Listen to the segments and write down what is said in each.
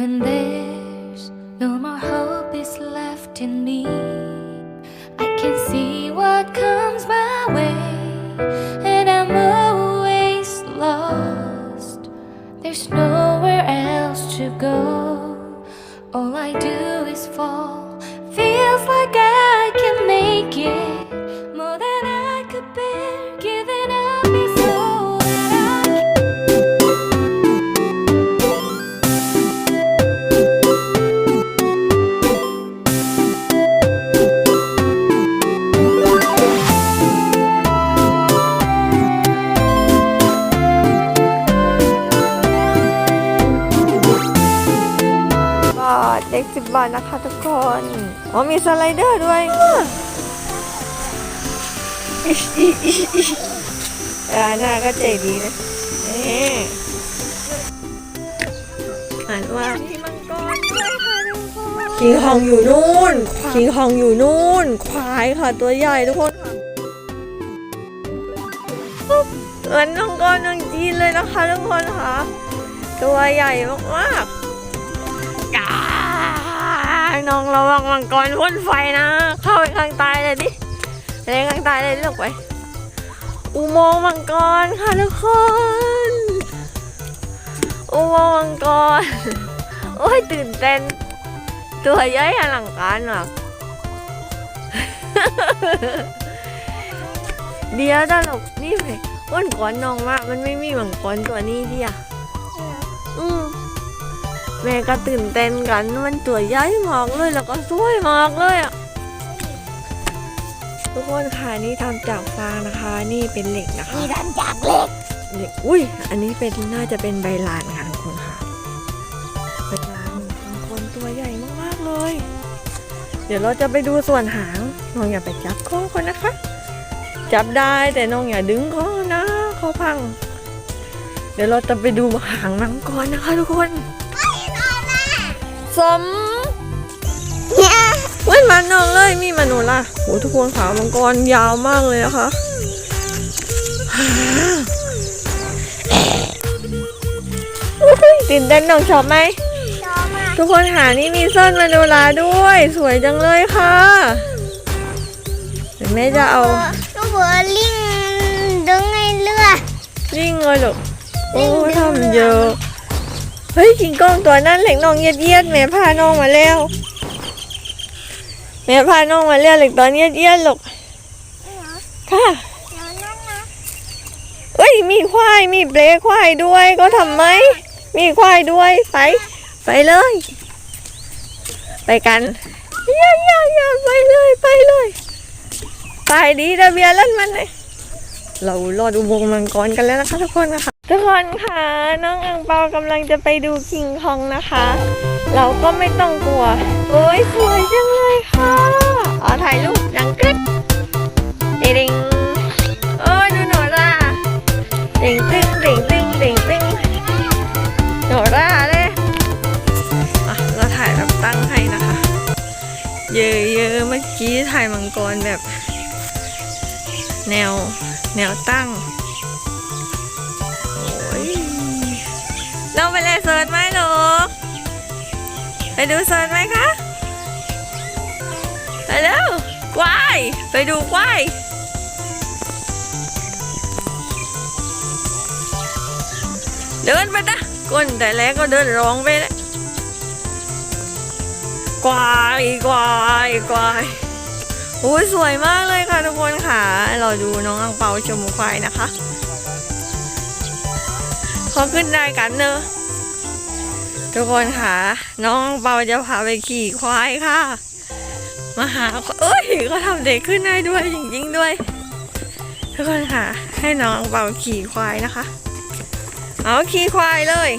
When there's no more hope is left in me, I can see what comes my way, and I'm always lost. There's nowhere else to go. All I do is fall. ทเด็กสิบบาทนะคะทุกคนอ๋อมีสไลเดอร์ด้วยอ่าหน้าก็ใจดีนะนี่อ่านว่ามีมังกรด้วยค่ะทุกคนคิงคองอยู่นู่นคิงคองอยู่นู่น ควายค่ะตัวใหญ่ทุกคนเหมือนมังกรเมืองจีนเลยนะคะทุกคนค่ะ ตัวใหญ่มากๆ น้องระวังมังกรพ่นไฟนะ เข้าไปข้างใต้เลยดิไปข้างใต้เลยลูกไปอุโมงค์มังกรค่ะทุกคน อุโมงค์มังกร โอ้ยตื่นเต้น ตัวใหญ่อลังการอะเดี๋ยวตลกนี่ไปอ้วนก่อนน้องมากมันไม่มีมังกรตัวนี้ที่อะอืม แม่ก็ตื่นเต้นกัน มันตัวใหญ่มากเลยแล้วก็สวยมากเลยอะทุกคนค่ะนี่ทำจากฟางนะคะ นี่เป็นเหล็กนะคะนี่ทำจากเหล็กเหล็กอุ้ยอันนี้เป็นน่าจะเป็นใบลานค่ะทุกคนค่ะใบลานบางคนตัวใหญ่มากๆเลย เดี๋ยวเราจะไปดูส่วนหางน้องอย่าไปจับคอคนนะคะ จับได้แต่น้องอย่าดึงคอนะคอพัง เดี๋ยวเราจะไปดูหางมังกรนะคะทุกคน สมเนี่ยเว้ยมันน้องเลยมีมนุษย์ล่ะโหทุกคนขามังกรยาวมากเลยนะคะอุ๊ยตื่นเต้นน้องชอบไหมชอบมากทุกคนหานี่มีส้นมโนราด้วย สวยจังเลยค่ะเดี๋ยวแม่จะเอาลูกบัวลิงดึงไงเรือยิ่งเลยหรอกโอ้ลิงดึงเรือทำเยอะ เฮ้ยกิงกล้องตัวนั้นเหล็กน้องเยียดเยียดแม่พาน้องมาแล้วแม่พาน้องมาแล้วเหล็กตอนเยียดเยียดหรอกค่ะเดี๋ยวนั่นนะเอ้ยมีควายมีเบรควายด้วยก็ทำไหมมีควายด้วยไปไปเลย ไปกันย่าย่าย่าไปเลยไปเลยไปดีระเบียร์ลั่นมันเลยเรารอดูวงค์มังกรกันแล้วนะคะทุกคนนะคะ ทุกคนคะน้องอังเปากำลังจะไปดูคิงคองนะคะ เราก็ไม่ต้องกลัว โอ้ยสวยจังเลยค่ะอ๋อถ่ายรูปดังกริ๊ดดิงโอ้ยดูหนูล่ะเต่งตึ้งเต่งตึ้งเต่งตึ้งโนราเลยอะเราถ่ายแบบตั้งให้นะคะ เยอะๆเมื่อกี้ถ่ายมังกรแบบ แนวแนวตั้ง เราไปเลยเซิร์ชไหมลูกไปดูเซิร์ชไหมคะไปเร็วกวายไปดูกวายเดินไปนะก้นแต่แรกก็เดินร้องไปแล้วกวายกวายกวายโอ้ยสวยมากเลยค่ะทุกคนค่ะ เราดูน้องอังเปาชมควายนะคะขาขึ้นได้กันเนอะ ทุกคนค่ะ น้องเปาจะพาไปขี่ควายค่ะ มาหาเอ้ยเขาทำเด็กขึ้นได้ด้วยจริงๆด้วย ทุกคนค่ะ ให้น้องเปาขี่ควายนะคะ เอาขี่ควายเลย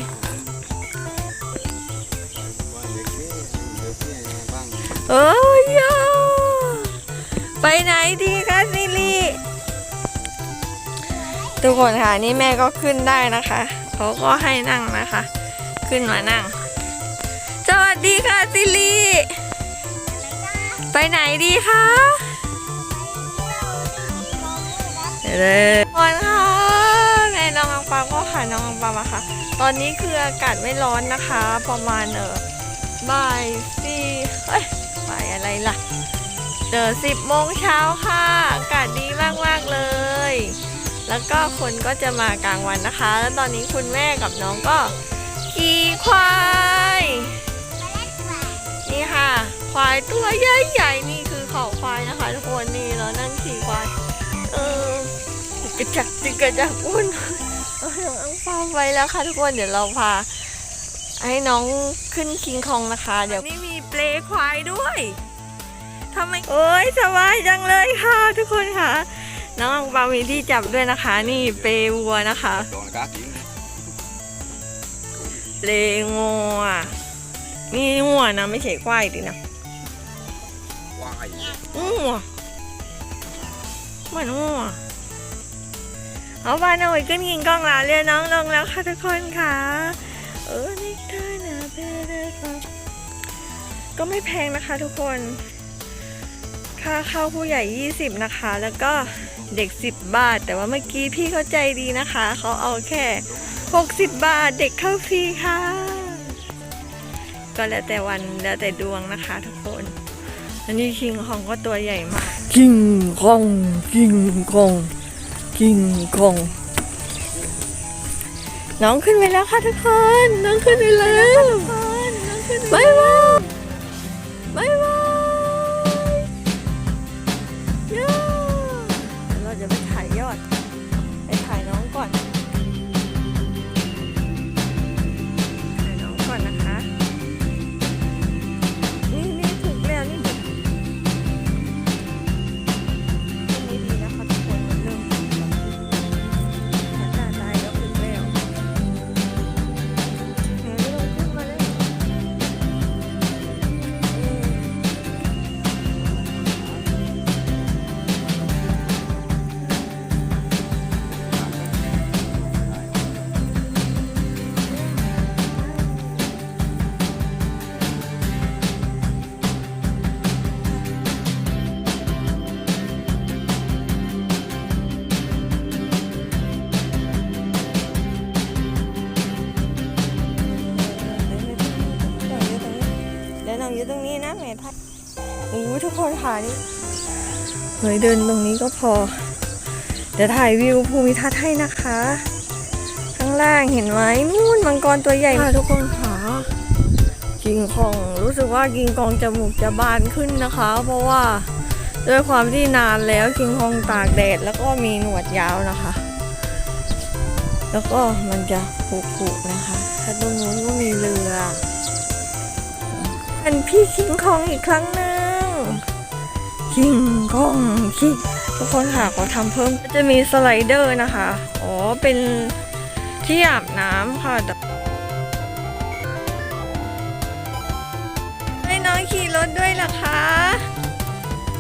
เอ้ยยาไปไหนดีคะซิลีทุกคนค่ะนี่แม่ก็ขึ้นได้นะคะ เขาก็ให้นั่งนะคะ ขึ้นมานั่ง สวัสดีค่ะซิลีไปไหนดีคะเดี๋ยวเลยทุกคนค่ะแม่น้องปาก็ค่ะน้องอังเปาอะค่ะ ตอนนี้คืออากาศไม่ร้อนนะคะ ประมาณเออบ่ายสี่เอ้ยบ่ายอะไรล่ะเจอสิบโมงเช้าค่ะ อากาศดีมากๆเลย แล้วก็คนก็จะมากลางวันนะคะ แล้วตอนนี้คุณแม่กับน้องก็ขี่ ควาย นี่ค่ะ ควายตัวใหญ่ๆนี่คือเขาควายนะคะทุกคนนี่เรานั่งขี่ควาย เออกระจักจิกกระจักอุ่นเอาน้องอังเปาไปแล้วค่ะทุกคนเดี๋ยวเราพา ให้น้องขึ้นคิงคองนะคะ เดี๋ยวนี่มีเปลควายด้วยทำไมโอ้ยสบายจังเลยค่ะ ทุกคนค่ะ น้องอังเปามีที่จับด้วยนะคะ นี่เปลวัวนะคะ Đòn cá kiến เปลงัวนี่งัวนะไม่ใช่ควายดินะ Quay งัวเหมือนงัวเอาบ้านเอาไว้ขึ้นกินกล้องลาเรียนน้องลงแล้วค่ะทุกคนค่ะเออนี่เธอนะเบเดอก็ไม่แพงนะคะทุกคน ค่าเข้าผู้ใหญ่ 20 นะคะ แล้วก็เด็ก 10 บาท แต่ว่าเมื่อกี้พี่เขาใจดีนะคะ เขาเอาแค่ 60 บาทเด็กเข้าฟรีค่ะ ก็แล้วแต่วันแล้วแต่ดวงนะคะทุกคน อันนี้คิงคองก็ตัวใหญ่มาก คิงคอง คิงคอง คิงคอง น้องขึ้นไปแล้วค่ะทุกคน น้องขึ้นไปแล้วบายบายบายบาย องอยู่ตรงนี้นะแม่ทัดโอ้ทุกคนค่ะนี่เฮ้ยเดินตรงนี้ก็พอ เดี๋ยวถ่ายวิวภูมิทัศน์ให้นะคะ ข้างล่างเห็นไหมนู่นมังกรตัวใหญ่ค่ะทุกคนค่ะกิงคองรู้สึกว่ากิงคองจมูกจะบานขึ้นนะคะ เพราะว่าด้วยความที่นานแล้วกิงคองตากแดดแล้วก็มีหนวดยาวนะคะ แล้วก็มันจะผุๆนะคะถ้าตรงนู้นก็มีเรือ เป็นพี่คิงคองอีกครั้งหนึ่งคิงคองคิงทุกคนค่ะเขาทำเพิ่มก็จะมีสไลเดอร์นะคะอ๋อเป็นที่อาบน้ำค่ะแต่ให้น้องขี่รถด้วยเหรอคะ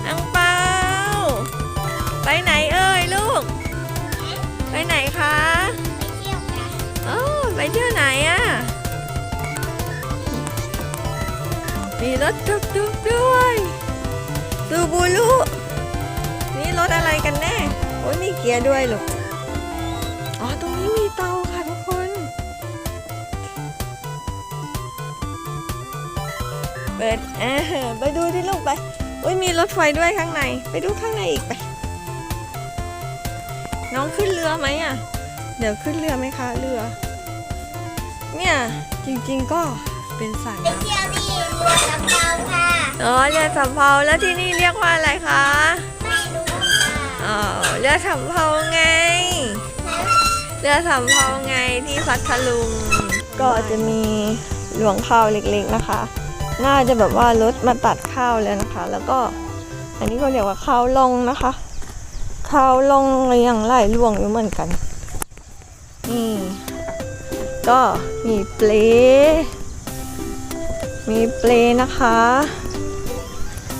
อังเปาไปไหนเอ่ยลูก ไปไหนคะไปเที่ยวกันโอ้ไปเที่ยวไหนอะ มีรถตุกตุกด้วยซูบูรุนี่รถอะไรกันแน่ โอ้ยมีเกียร์ด้วยลูกอ๋อ ตรงนี้มีเตาค่ะทุกคน เปิดเออไปดูที่ลูกไปโอ้ยมีรถไฟด้วยข้างใน ไปดูข้างในอีกไป น้องขึ้นเรือไหมอะ เดี๋ยวขึ้นเรือไหมคะ เรือ เนี่ย จริง ๆ ก็ เป็นสายไปน้ำเที่ยวที่บัวลำเภาค่ะ อ๋อเรือสำเภาแล้วที่นี่เรียกว่าอะไรคะไม่รู้ค่ะอ๋อเรือสำเภาไง เรือสำเภาไงที่พัทลุง ก็จะมีหลวงข้าวเล็กๆนะคะ น่าจะแบบว่ารถมาตัดข้าวแล้วนะคะ แล้วก็อันนี้ก็เรียกว่าข้าวลงนะคะข้าวลงอย่างไล่ลวงอยู่เหมือนกันนี่ก็มีเปล มีเปลนะคะ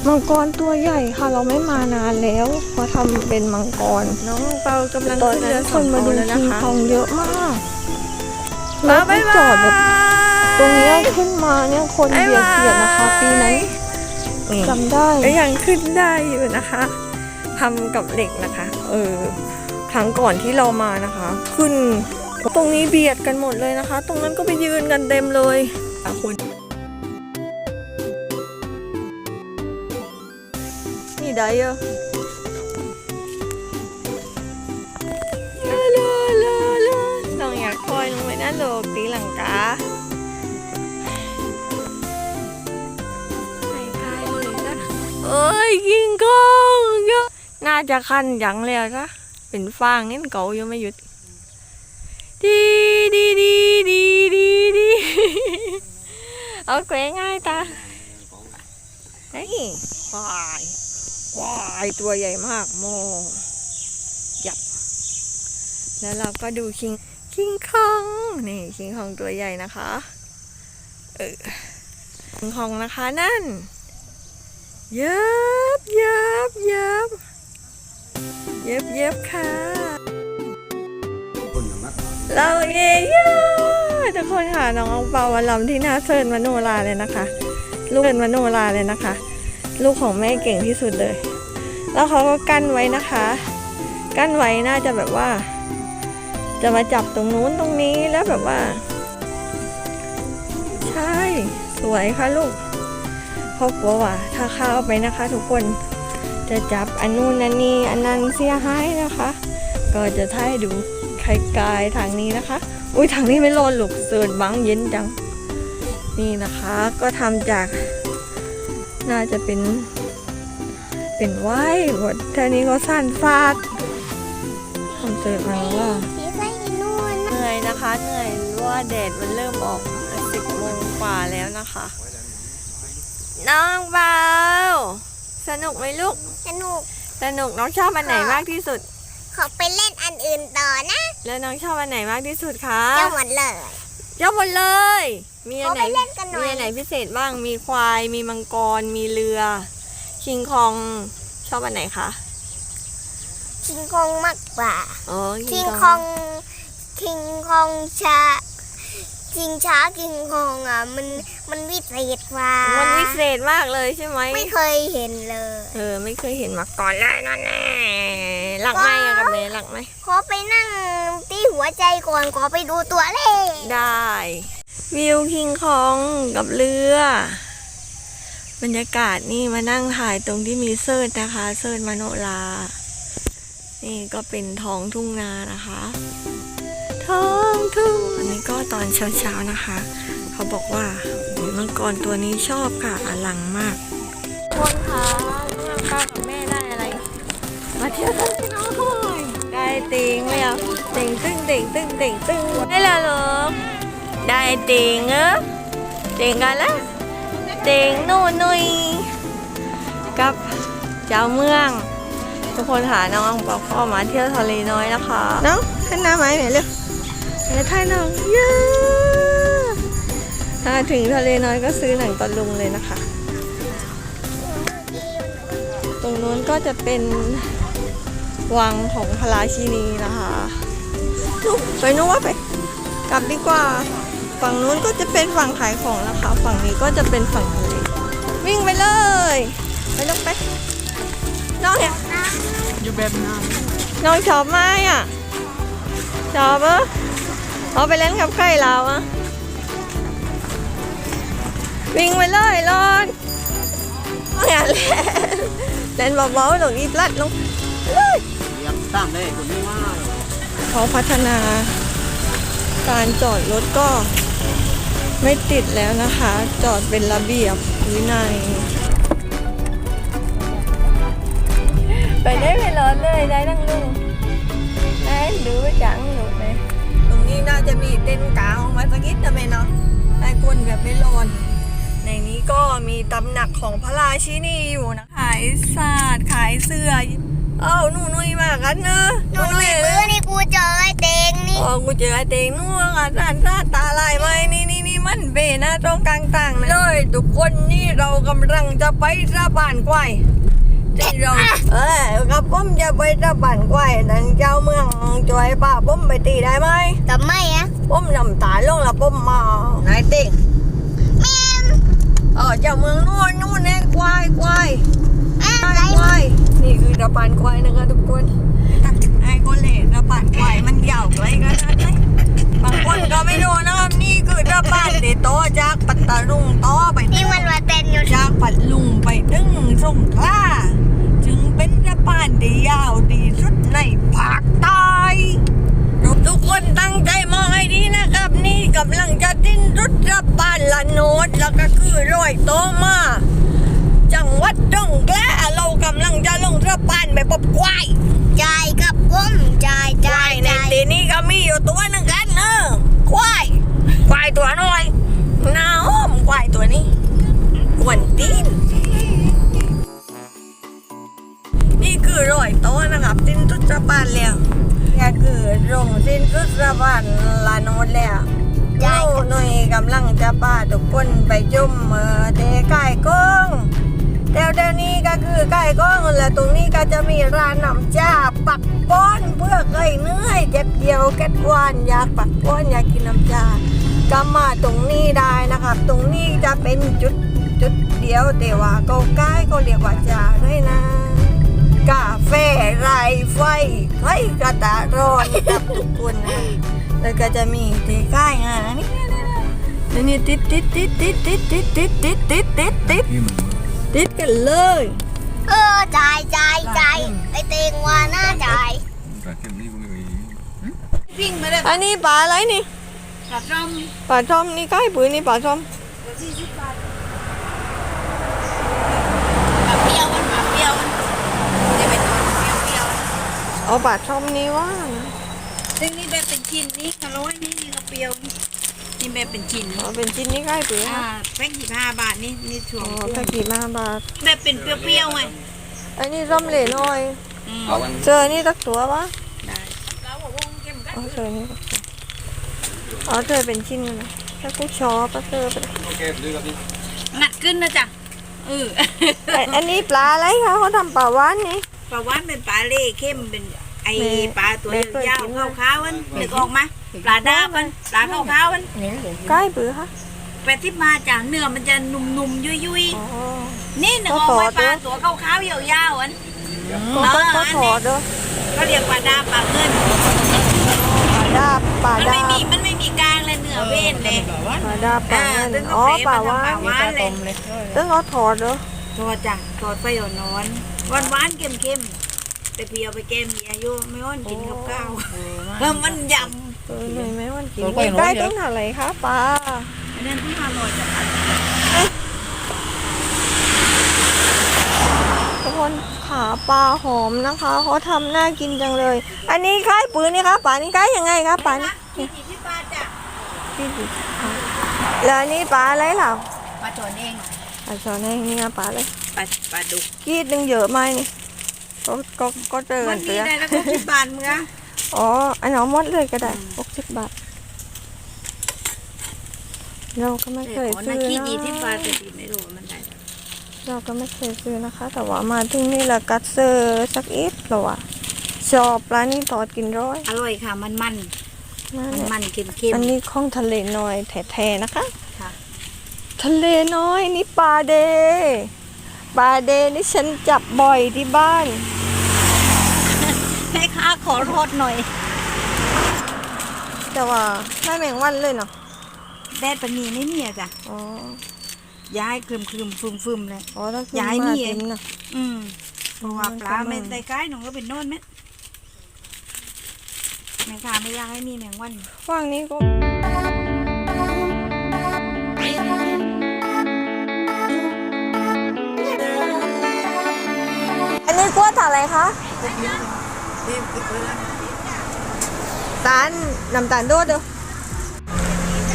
มังกรตัวใหญ่ค่ะ เราไม่มานานแล้วเพราะทำเป็นมังกร น้องเปากำลังตอนนั้นคนมาดูคิงคองเยอะมากรถไม่จอดแบบตรงเนี้ยขึ้นมาเนี่ยคนเบียดเสียดนะคะปีนั้นจำได้ก็ยังขึ้นได้อยู่นะคะทำกับเหล็กนะคะ เออครั้งก่อนที่เรามานะคะ ขึ้น ตรงนี้เบียดกันหมดเลยนะคะ ตรงนั้นก็ไปยืนกันเต็มเลยคุณ นี่ได้เยอะลาลาลาลาน้องอยากคอยลงไปนั่นโลกตีหลังกาไปไกลเลยนะเอ้ยกิงกองเยอะน่าจะคันยังแล้วจ้ะเป็นฟางงั้นเก่ายังไม่หยุด ดีดีดีดีดีดีเอาแกว่งง่ายตาเฮ้ยควาย วายตัวใหญ่มากโมยับ แล้วเราก็ดูคิงคิงคองนี่คิงคองตัวใหญ่นะคะเออคิงคองนะคะนั่นเยับยับยับยับยับค่ะเราเย่ย่าทุกคนค่ะน้องอองเปาวันลำที่หน้าเซิร์นมโนราเลยนะคะลูกเซิร์นมโนราเลยนะคะ ลูกของแม่เก่งที่สุดเลย แล้วเขาก็กั้นไว้นะคะ กั้นไว้น่าจะแบบว่า จะมาจับตรงนู้นตรงนี้แล้วแบบว่า ใช่ สวยค่ะลูกเพราะกลัวว่า ถ้าเข้าไปนะคะ ทุกคนจะจับอันนู้นอันนี้อันนั้นเสียหายนะคะ ก็จะถ่ายดูไข่กายทางนี้นะคะ อุ้ยทางนี้ไม่ร้อนหรอกเสิร์นบังเย็นจัง นี่นะคะ ก็ทำจาก น่าจะเป็น เป็นไว้หมดเท่านี้ก็สั้นฟาดทำเสิร์ฟมาว่าสีใส่นู่นเหนื่อยนะคะ เหนื่อยเพราะว่าแดดมันเริ่มออกสิบโมงกว่าแล้วนะคะ น้องเบาสนุกไหมลูก สนุก สนุกน้องชอบอันไหนมากที่สุด ขอไปเล่นอันอื่นต่อนะ แล้วน้องชอบอันไหนมากที่สุดคะเจ้าหมดเลยชอบหมดเลย มีอันไหนขอไปเล่นกันหน่อย มีอันไหนพิเศษบ้าง มีควาย มีมังกร มีเรือ คิงคองชอบอันไหนคะคิงคองมากกว่าอ๋อคิงคองคิงคองชาคิงช้าคิงคองอะ มันมันวิเศษกว่ามันวิเศษมากเลยใช่ไหมไม่เคยเห็นเลยเออไม่เคยเห็นมาก่อนเลยนั่นแน่หลักไหมอะกับเมย์หลักไหมขอไปนั่งที่หัวใจก่อนขอไปดูตัวเลขได้ วิวคิงคองกับเรือบรรยากาศนี่มานั่งถ่ายตรงที่มีเซิร์ชนะคะ เซิร์ชมโนรานี่ก็เป็นท้องทุ่งนานะคะ ท้องทุ่งอันนี้ก็ตอนเช้าๆนะคะ เขาบอกว่าโอ้ยมังกรตัวนี้ชอบค่ะอลังมากคนคะเมื่อป้ากับแม่ได้อะไร มาเที่ยวกันน้อยได้ติงไหมอะติงตึ้งติงตึ้งติงตึ้งได้แล้วเหรอ ได้ติงเออติงกันแล้วติงนู่นนุยกับเจ้าเมือง ทุกคนค่ะน้องบอกพ่อมาเที่ยวทะเลน้อยนะคะน้องขึ้นน้ำไหมไหนเร็วเดี๋ยวถ่ายน้องเยอะถ้าถึงทะเลน้อยก็ซื้อหนังตะลุงเลยนะคะ ตรงนู้นก็จะเป็นวังของพระราชินีนะคะลูกไปนู้นว่าไป กลับดีกว่า ฝั่งนู้นก็จะเป็นฝั่งขายของนะคะ ฝั่งนี้ก็จะเป็นฝั่งทะเลวิ่งไปเลย ไปลูกไป น้องเนี่ยอยู่แบบนั้นน้องชอบไหมอะชอบปะเอาไปเล่นกับใครเราอะ วิ่งไปเลยรอนน้องอย่าเล่นเล่นเบาๆหลงอีพลัดลงเลยเรียกตั้งได้คนนี้ว่า เขาพัฒนา การจอดรถก็ ไม่ติดแล้วนะคะ จอดเป็นระเบียบวินัย ไปได้ไปรถเลยได้ดังลุงได้ดูจังหนูเลยตรงนี้น่าจะมีเต้นท์กลางออกมาสักนิดนะแม่เนาะได้คนแบบไม่ร้อนในนี้ก็มีตำหนักของพระราชินีอยู่นะขายศาสตร์ขายเสื้อเอ้าหนูนุยมากกันเนอะหนูหนุ่ยมือนี่กูเจอไอ้เตงนี่อ๋อกูเจอไอเตงนัวอะด้านด้านตาลายไหมนี่นี่นี่ มันเบนะตรงกลางต่างๆเลยทุกคนนี่เรากำลังจะไปสะพานควายที่เราเออกับผมจะไปสะพานควายดังเจ้าเมืองช่วยป้าผมไปตีได้ไหมแต่ไม่อะผมนำตาลงแล้วผมมาไหนายเต็งแม่มเออเจ้าเมืองนู่นนู่นแน่ควายควายอะควาไรยควายนี่คือสะพานควายนะคะทุกคนไอ้คนเหล่สะพานควายมันยาวไกลขนาดไหน บางคนก็ไม่รู้นะครับนี่คือระบาดเดโตอจากปัตตาลุงต่อไปนี่มันมาเต้นอยู่จากปัตลุงไปถึงสงขลาจึงเป็นระบาดที่ยาวที่สุดในภาคใต้ทุกคนตั้งใจมองให้ดีนะครับ นี่กำลังจะทิ้นรุดระบาดละโนดแล้วก็คือรอยโตมา จังหวัดตรงแกล้เรากำลังจะลงระบาดไปปบควายจ่ายกับผมจ่ายคจ่าวายยในจ่ายตีนี้ก็มีอยู่ตัวหนึ่งกันเนอะควายควายตัวน้อยหน้าอ้อมควายตัวนี้กวนตีนนี่คือรอยโตนะครับสิ้นทุตรบานแล้วนี่คือโรงสิ้นทุตรบานลานโนดแล้วเจ้าหน่วยกำลังจะพาทุกคน ก่ก้องและตรงนี้ก็จะมีร้านน้ำจ้าปักป้อนเพื่อเคยเนื่อยเจ็บเดียวแก๊ดวานอยากปักป้อนอยากกินน้ำจ้าก็มาตรงนี้ได้นะครับ ตรงนี้จะเป็นจุดจุดเดียวแต่ว่าก็ใกล้ก็เรียกว่าจ้าด้วยนะ กาแฟไรไฟไฟกระตะร้อนกับทุกคนนะแล้วก็จะมีตีใกล้งานนี่นี่นี่ติดติดติดติดติดติดติดติดติดติดติดติดกันเลย เออจ่ายจ่ายจ่ายไอเตงว่าน่าจ่ายอันนี้ปลาอะไรนี่ กระต้มปลาช่อมนี่ใกล้ปืนนี่ปลาช่อมเปรี้ยวมันเปรี้ยวมันจะเป็นตัวเปรี้ยวเปรี้ยวเอาปลาช่อมนี่ว่า ซึ่งนี่แบบเป็นชิ้นนี่กะร้อยนี่นี่กระเปรียวนี่ นี่แบบเป็นชิ้นเอาเป็นชิ้นนี่ใกล้ปืนอ่าแป้งสิบห้าบาทนี่นี่ถ่วอ๋งอตะกี้มาบาทแบบเป็นเปรี้ยวๆไงอันนี้ร่มเหล่น้อยอืมเจอนี่ตักตัวปะได้อ๋อเจอนี่ตักตัวอ๋อเจอเป็นชิ้นเลยนะถ้ากูชอบก็เจอเป็นหนักขึ้นนะจ๊ะเออไอ้อันนี้ปลาอะไรคะเขาทำปลาหวานนี่ ปลาหวานเป็นปลาเล่เข้มเป็นไอแม่ปลาตัวแม่เคยยาวกินๆไหมขาวๆมันนึกออกไหม ปลาดาบมันปลาขาวๆมันใกล้ปือคะแปดที่มาจากเนื้อมันจะนุ่มๆยุ่ยอ๋อ ๆนี่นึกออกไหมก็ปถอดลาตัวขาวๆยาวๆอัน ก็ก็ก็ถอดเด้อเขาเรียกปลาดาบปลาเงินปลาดาบปลามันดาไม่บมีมันไม่มีกลางเลยเนื้อเว้นเลยปลาดาบปลาเงินตึ้งอ๋อปลาหวาปลานหวานเลยตึ้งเขาถอดเด้อทอดจ้ะทอดไฟอ่อนๆหวานหวานๆเค็มๆแต่เพียวไปแกมมีอายุไม่อ้อนกินกับข้าวแล้วมันย เออเหนื่อยไหมวันกินใกล้ตึ้งอะไรคะปลาำอันนั้นที่อร่อยจ้ะทุกคนขาปลาหอมนะคะเขาทำน่ากินจังเลย อันนี้ใกล้ปืนนี่คะปลานี่ใกล้ยังไงคะปลานี่กี่กี่ที่ปลาจ้ะที่ดิค่ะแล้วอันนี้ปลาอะไรเหล่าปลาจอนเองปลาชอนแห้งนี่นะปลาเลยปลาปลาดุกกีดหนึงเยอะไหมนี่ก็ก็ก็เจอวักันนเจนี้อได้แล้วก็ที่บานเมื่อ อ๋อ อันเอาหมดเลยก็ได้หกสิบบาท เราก็ไม่เคยขอซื้นะอกี่กี่นะที่ปลาแต่ตีไม่รู้ว่ามันได้เราก็ไม่เคยซื้อนะคะ แต่ว่ามาที่นี่ละกัดเซอร์สักอีกเราอะชอบปลานี่ทอดกินร้อย อร่อยค่ะ มันมันนั่นมันแหละมันเค็มเค็มอันนี้ของทะเลน้อยแท้ๆนะคะค่ะทะเลน้อยนี่ปลาเดปลาเดนี่ฉันจับบ่อยที่บ้าน ให้ค้าขอโทษหน่อย แต่ว่าไม่แมงวันเลยเนาะแดดปนีนี่เนี่ยจ้ะอ๋อย้ายคลึมคลึมๆฟึมฟึมๆเลย อ๋อถ้าขึ้นย้ายมานี่เต็มนะอืมเพราะว่าปลามันก็เม็มันนไตใกล้หนูก็เป็นโน่นเม็ดแมงคาไม่อยากให้มีแมงวันว่างนี้ก็อันนี้กล้วยตาอะไรคะ ตาลน้ำตาลโดดเด้อ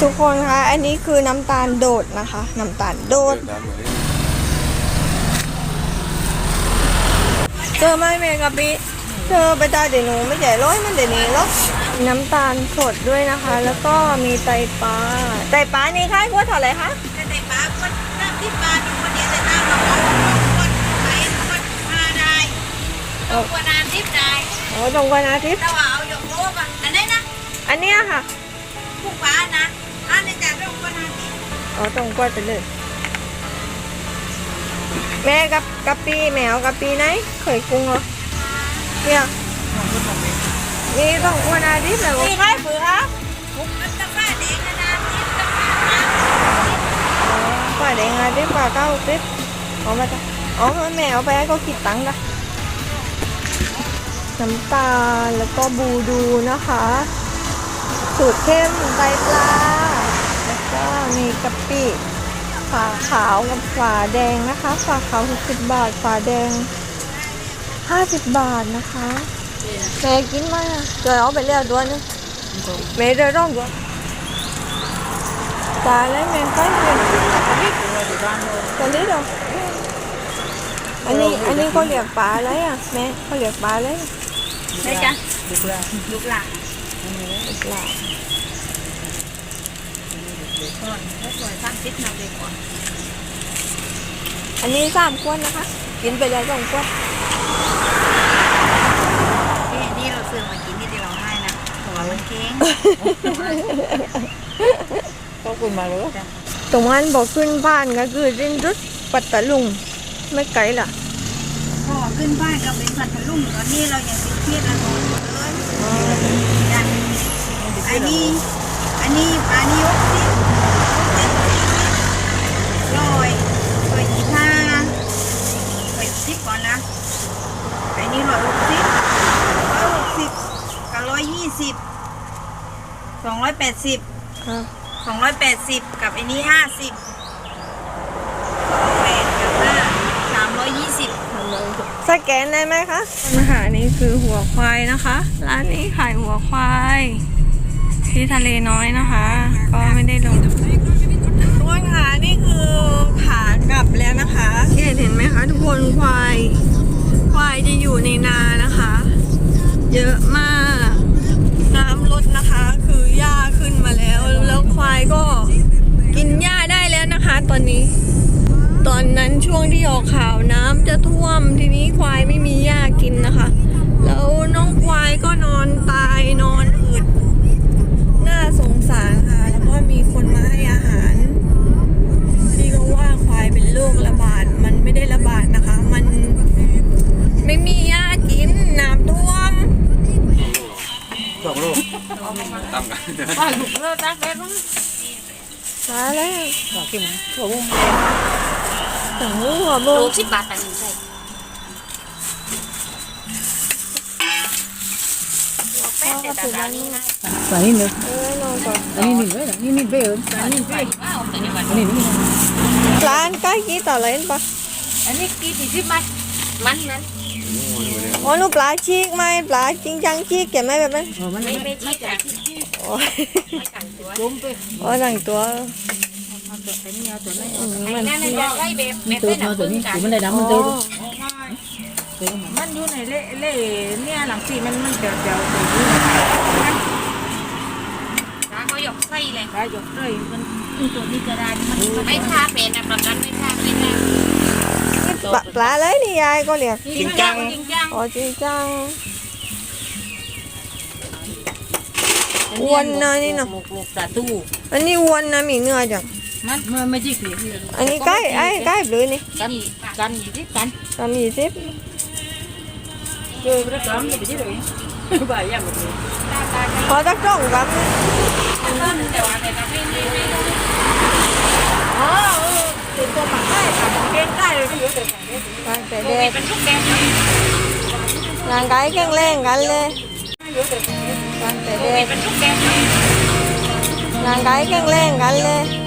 ทุกคนคะอันนี้คือน้ำตาลโดดนะคะ น้ำตาลโดดเจอไหมแมงกะปิเจอไปตาเดี๋ยวหนูไม่ใหญ่ร้อยมันเดี๋ยวนี้หรอกน้ำตาลสดด้วยนะคะ แล้วก็มีไตปลาไตปลานี่ค่ายกล้วยเท่าไหร่คะไตปลาคนน้ำที่ปลาตรงคนเดียวแต่น้ำเราเอาคนไหนคนมาได้ตรงคนน้ำทิพย์ได้ อ๋อตรงวันอาทิตย์ แต่ว่าเอาหยกโลกอะอันนี้นะอันเนี้ยค่ะคุกฟ้านะอันนี้จะเป็นวันอาทิตย์อ๋อตรงกล้วยไปเลย แม่กับกะปีแมวกะปีไหนเคยกุ้งเหรอเนี่ยนี่ต้องวนอาทิตย์เลยมีใครฝือคะมันจะฟ้าแดงนะทิพบ้าน้กว่าแดงอาทิตย์กว่าเก้าอาทิตย์อ๋อมาจ้ะอ๋อแม่เอาไปให้เขาคิดตังค์ละ น้ำตาลแล้วก็บูดูนะคะ สูตรเข้มไตปลา แล้วก็มีกะปิฝาขาวกับฝาแดงนะคะฝาขาว60บาทฝาแดง 50 บาทนะคะแม่กินไหมอะเดี๋ยวเอาไปเรียกด้วยนึงแม่ได้ร้องด้วยตายแล้วแม่ไปเรียนตอนนี้เหรออันนี้อันนี้เขาเรียกปลาอะไรอะแม่เขาเรียกปลาอะไร ได้จ้ะลูกหลานปลาก่อนแล้วปล่อยตั้งซิดนำเลยก่อน อันนี้สามขวดนะคะ กินไปแล้วสองขวดนี่นี่เราซื้อมากินที่ที่เราให้นะหัวมันเค้งก็คุณมาเลยตรงนั้นบอกขึ้นบ้านก็คือรินรุดปัตตะลุงไม่ไกลล่ะ พอขึ้นบ้านก็เป็นพัทลุงตอนนี้เรายังเป็นเครียดละนอนอยู่เลยจ้ะอันนี้ อันนี้อันนี้ยกสิร้อยร้อยยี่ห้าร้อยสิบก่อนนะ อันนี้ร้อยหกสิบร้อยหกสิบกับร้อยยี่สิบสองร้อยแปดสิบสองร้อยแปดสิบกับไอ้นี้ห้าสิบแปดกับห้าสามร้อยยี่ สิบสแกนได้ไหมคะอาหารนี้คือหัวควายนะคะ ร้านนี้ขายหัวควาย ที่ทะเลน้อยนะคะ ก็ไม่ได้ลงทุกคนค่ะนี่คือขากลับแล้วนะคะเห็นเห็นไหมคะทุกคนควาย ควายจะอยู่ในนานะคะ เยอะมาก ช่วงที่ออกข่าวน้ำจะท่วมทีนี้ควายไม่มีหญ้ากินนะคะ แล้วน้องควายก็นอนตายนอนอืดน่าสงสารค่ะ แล้วก็มีคนมาให้อาหารที่ก็ว่าควายเป็นโรคระบาดมันไม่ได้ระบาดนะคะ มันไม่มีหญ้ากินน้ำท่วมสองลูกป้าลูกเลิกตักได้บ้างตายแล้วสองกินหัวมุ้ งถึงหัวโบลูกสิบบาทแต่หนึ่งใส่แป๊ดแต่ตานี้นะใส่นี่เนอะเออนอนก่อนอันนี้นี่เลยนี่นี่เบลอันนี้เบลอันนี้นี่ร้านใกล้กี่ต่อเลยปะอันนี้กี่สี่สิบบาทมันนั้นอ๋อหนูปลาชีกไหมปลาจริงจังชีกเก็บไหมแบบนั้นเออมันไม่ไม่ใช่จ้ะโอ้ยไม่ต่างตัว มไปอ๋อหนังตัวนนี้เอาตัวนี้อืมไอ้มันนั่นน่ะอยากไล่แบบแบบตัวได้หนักตัวพึ่งนี้กัน มันได้ดำมันตัวมันอยู่ในเล่เล่เนี่ยหลังสีมันมันเดี๋ยวเดี๋ยวเดี๋ยวร้านเขาหยอกไส้เลยได้ยกเลยมันตัวนี้จะได้มันไม่ทาเป็นนะประกันไม่ทาไม่ทาปลาปลาเลยนี่ยายก็เรียกจริงจัง จริงจังอ๋อจริงจังอ้วนนะนี่เนาะลูกลูกตาตู้อันนี้อ้วนนะมีเนื้อจัง มันมันไม่ใช่เกลียดอันนี้ใกล้ไอ้ใกล้หรือนี่กันกันอยู่ที่กันสามยี่สิบเจอประจำจะไปที่ไหนบ่ายยังหมดเลยขอสักสองครับแต่ว่าแต่ไม่ไม่ไม่อ๋อเป็นตัวปักได้ปักเกณฑ์ได้เลยที่อยู่แต่ร่างแต่โคเด็วิดกเป็นทุกแบบร่างกายแข็งแรงกันเลยร่างแต่โคเด็วิดกเป็นทุกแบบร่างกายแข็งแรงกันเลย